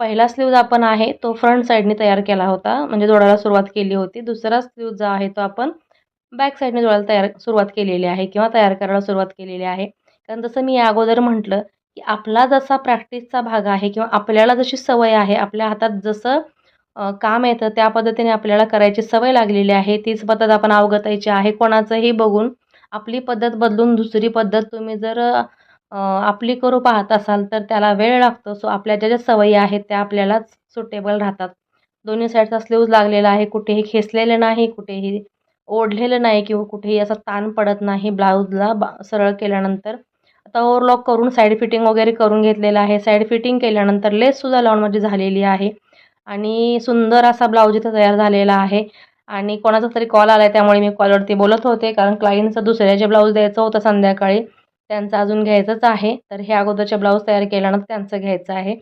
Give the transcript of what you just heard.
पहिला स्लीव्ज आपण आहे तो फ्रंट साईडने तयार केला होता. म्हणजे जोडायला सुरुवात केली होती. दुसरा स्लीव जो आहे तो आपण बॅक साईडने जोडायला तयार सुरुवात केलेली आहे किंवा तयार करायला सुरुवात केलेली आहे. कारण जसं मी या अगोदर म्हटलं की आपला जसा प्रॅक्टिसचा भाग आहे किंवा आपल्याला जशी सवय आहे आपल्या हातात जसं काम येतं त्या पद्धतीने आपल्याला करायची सवय लागलेली आहे. तीच पद्धत आपण अवगतायची आहे. कोणाचंही बघून आपली पद्धत बदलून दुसरी पद्धत तुम्ही जर आपली करू पाहत असाल तर त्याला वेळ लागतो. सो आपल्या ज्या ज्या सवयी आहेत त्या आपल्यालाच सुटेबल राहतात. दोन्ही साईडचा स्लीव्ज लागलेला आहे. कुठेही खेचलेलं नाही कुठेही ओढलेलं नाही किंवा कुठेही असा ताण पडत नाही. ब्लाऊजला बा सरळ केल्यानंतर. आता ओव्हरलॉक करून साईड फिटिंग वगैरे करून घेतलेलं आहे. साईड फिटिंग केल्यानंतर लेससुद्धा लावून माझी झालेली आहे. आणि सुंदर असा ब्लाऊज इथं तयार झालेला आहे. आणि कोणाचा तरी कॉल आला आहे त्यामुळे मी कॉलवरती बोलत होते. कारण क्लायंटचं दुसऱ्याचे ब्लाऊज द्यायचं होतं संध्याकाळी. त्यांचं अजून घ्यायचंच आहे. तर हे अगोदरचे ब्लाऊज तयार केल्यानंतर त्यांचं घ्यायचं आहे.